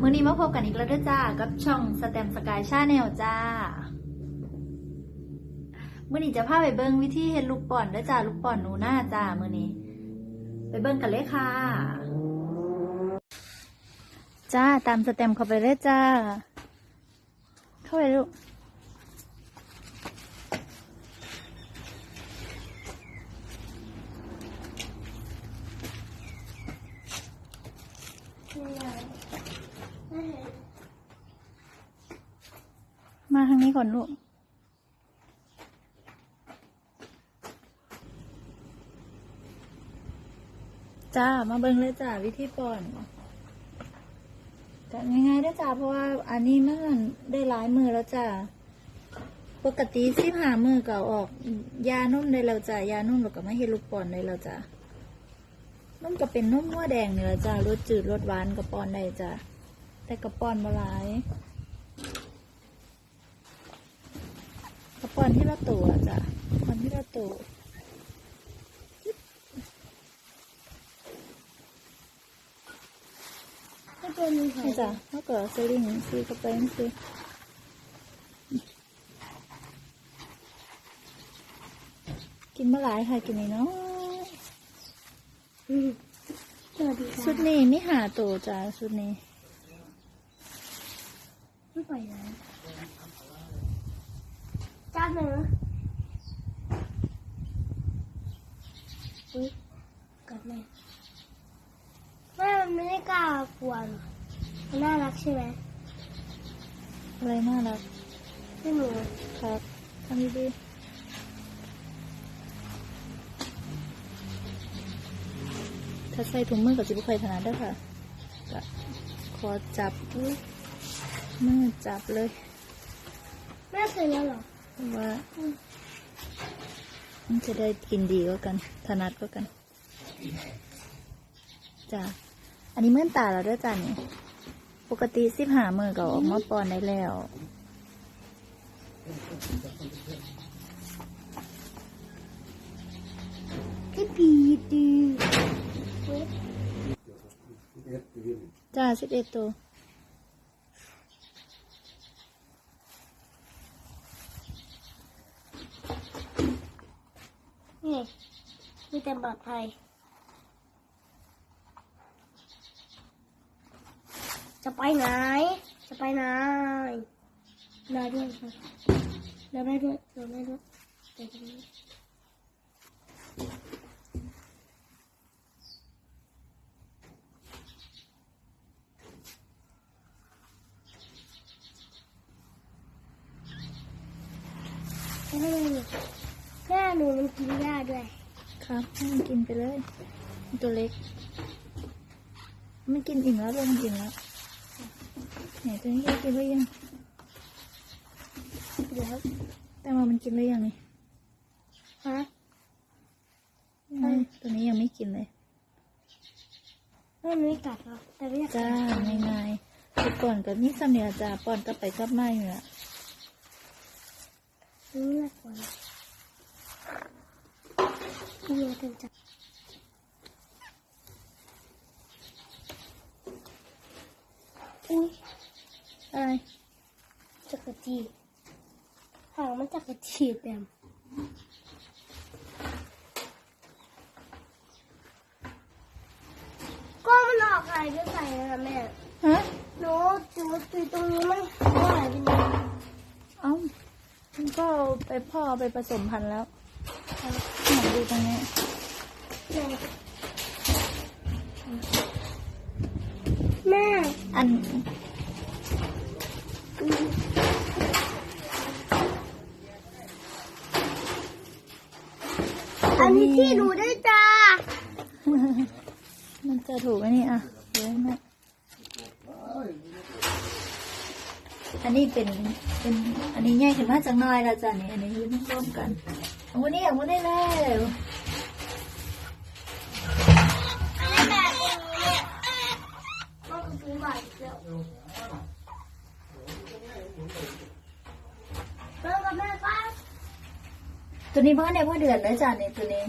มื้อนี้มาพบกันอีกแล้วด้วยจ้า กับช่องสแตมสกายชาแนลจ้าเมื้อนี้จะพาไปเบิ่งวิธีเฮ็ดลูกป่อนด้วยจ้าลูกป่อนหนูหน้าจ้าเมื้อนี้ ไปเบิ่งกันเลยค่ะ จ้าตามสแตมเข้าไปเลยจ้า เข้าไปลูก มา ทางนี้ก่อนลูก จ้า มาเบิ่งเลยจ้าวิธีป้อนจะง่ายๆได้จ้าเพราะว่าอันนี้มันได้หลายมือแล้วจ้าปกติสิบหามือก็เอาออก ยานุ่มได้แล้วจ้ายานุ่มแล้วก็ไม่เห็นลูกป้อนได้แล้วจ้านุ่มก็เป็นนุ่มหัวแดงนี่แหละจ้ารสจืดรสหวานก็ป้อนได้จ้าแต่กระปอนมาหลาย กระป้อนที่ละตัวจ้ะป้อนที่ละตัวก็จะมีหอนี่ยจ้ะแล้วก็สลิงซื้อกระไปนี่สิกินมาหลายค่ะกินนี่เนาะอืมสวัสดีค่ะชุดนี้ไม่หาตัวจ้ะชุดนี้ไม่ไปล่อยนะจ้าเนื้ออุ้ยกัดแม่แม่มันไม่ได้กล้ากลัวหรอกมันน่ารักใช่ไหมอะไรน่ารักพี่หนูครับทำดีๆถ้าใส่ถุงมือกับจิบุคอยถนัดได้อค่ะก็ขอจับมือจับเลย แม่เคยแล้วเหรอเพราะ ว่ามันจะได้กินดีก็กัน ถนัดก็กันจ้ะอันนี้เมื่อนตาแล้วด้วยจ้ะนี่ปกติสิบหามือก็ออกมาปอนได้แล้วพี่ปีดีเว้ยจ้าสิบเอ็ดตัว นี่ มีแต่ปลอดภัย จะไปไหน จะไปไหนนายด้วยค่ะเราได้ด้วยเราได้ด้วยไปตรงนี้แม่แม่หนูมันกินหญ้าด้วย ครับให้มันกินไปเลยมันตัวเล็ก มันกินอิ่มแล้วเลยมันกินแล้วไหนตัวนี้กินหรือยังเดี๋ยวแต่ว่ามันกินหรือยังนี่ฮะไม่ตัวนี้ยังไม่กินเลยแม่มันไม่กัดหรอกแต่ไม่อยากจ้ากัดง่ายๆไปก่อนกับนี่สำเนียจ้าป้อนกลับไปกลับมาอยู่ละนี่น่ากลัว นะนี่มันเป็นจับอุ้ยอะไรจักรจีหางมันจักรจีแบมก็มันออกหายไปใส่นะคะแม่ฮะหนูจูตีตรงนี้มันหายไปไหนเอ้ามันก็เอาไปพ่อเอาไปผสมพันธุ์แล้วหน ดูตรงนี้แม่อันอันนี้ที่หนูได้จ้า มันจะถูกไหมนี่อะเดี๋ยวนะอันนี้เป็นเป็นอันนี้ใหญ่ขึ้นมาจากน้อยแล้วจ้ะนี่อันนี้ยืนร่วมกัน วันนี้วันนี้แล้วตัวนี้พ่อเนี่ยพ่อเดือดเลยจ้ะเนี่ยตัวนี้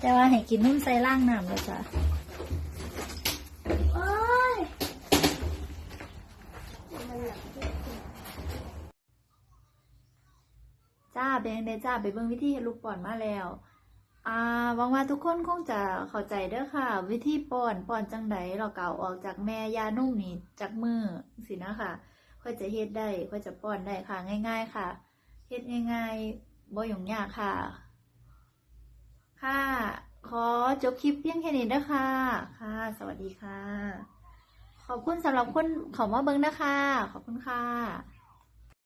แต่ว่าให้กินนุ่มใส่ล่างน้ำเลยจ้ะ แมันหนักที่งเดจ้าไปเบิ่งวิธีเฮ็ดลูกป่อนมาแล้วอ่าหวังว่าทุกคนคงจะเข้าใจเด้อค่ะ วิธีป้อนป้อนจังใดเราเก่าออกจากแม่ยานุ่มนี่จากมือสินะค่ะ ค่อยจะเฮ็ดได้ค่อยจะป้อนได้ค่ะง่าย ๆ ค่ะเฮ็ดง่ายๆบ่ยุ่งยากค่ะ ค่ะขอจบคลิปเพียงแค่นี้เด้อค่ะค่ะ สวัสดีค่ะ ขอบคุณสำหรับคนเขอมาเบิ่งนะคะ ขอบคุณค่ะ